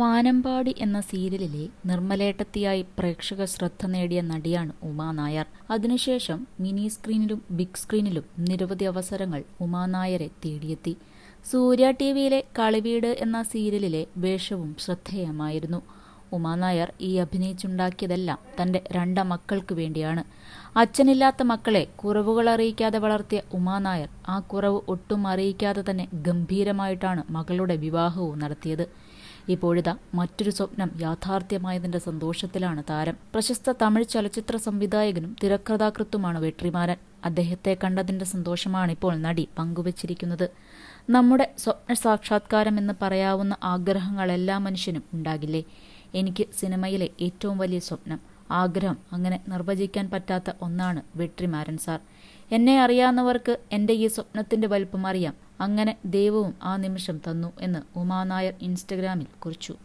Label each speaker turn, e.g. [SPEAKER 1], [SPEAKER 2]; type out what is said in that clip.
[SPEAKER 1] വാനമ്പാടി എന്ന സീരിയലിലെ നിർമ്മലേട്ടത്തിയായി പ്രേക്ഷക ശ്രദ്ധ നേടിയ നടിയാണ് ഉമാ നായർ. അതിനുശേഷം മിനി സ്ക്രീനിലും ബിഗ് സ്ക്രീനിലും നിരവധി അവസരങ്ങൾ ഉമാ നായരെ തേടിയെത്തി. സൂര്യ ടി വിയിലെ കളിവീട് എന്ന സീരിയലിലെ വേഷവും ശ്രദ്ധേയമായിരുന്നു. ഉമാ നായർ ഈ അഭിനയിച്ചുണ്ടാക്കിയതെല്ലാം തന്റെ രണ്ട മക്കൾക്ക് വേണ്ടിയാണ്. അച്ഛനില്ലാത്ത മക്കളെ കുറവുകൾ അറിയിക്കാതെ വളർത്തിയ ഉമാ നായർ ആ കുറവ് ഒട്ടും അറിയിക്കാതെ തന്നെ ഗംഭീരമായിട്ടാണ് മകളുടെ വിവാഹവും നടത്തിയത്. ഇപ്പോഴിതാ മറ്റൊരു സ്വപ്നം യാഥാർത്ഥ്യമായതിന്റെ സന്തോഷത്തിലാണ് താരം. പ്രശസ്ത തമിഴ് ചലച്ചിത്ര സംവിധായകനും തിരക്കഥാകൃത്തുമാണ് വെട്രിമാരൻ. അദ്ദേഹത്തെ കണ്ടതിന്റെ സന്തോഷമാണ് ഇപ്പോൾ നടി പങ്കുവച്ചിരിക്കുന്നത്. നമ്മുടെ സ്വപ്ന സാക്ഷാത്കാരം എന്ന് പറയാവുന്ന ആഗ്രഹങ്ങൾ എല്ലാ മനുഷ്യനും ഉണ്ടാകില്ലേ? എനിക്ക് സിനിമയിലെ ഏറ്റവും വലിയ സ്വപ്നം ആഗ്രഹം അങ്ങനെ നിർവചിക്കാൻ പറ്റാത്ത ഒന്നാണ് വെട്രിമാരൻ സാർ. എന്നെ അറിയാവുന്നവർക്ക് എന്റെ ഈ സ്വപ്നത്തിന്റെ വലുപ്പം അറിയാം. അങ്ങനെ ദൈവവും ആ നിമിഷം തന്നു എന്ന് ഉമാനായർ ഇൻസ്റ്റഗ്രാമിൽ കുറിച്ചു.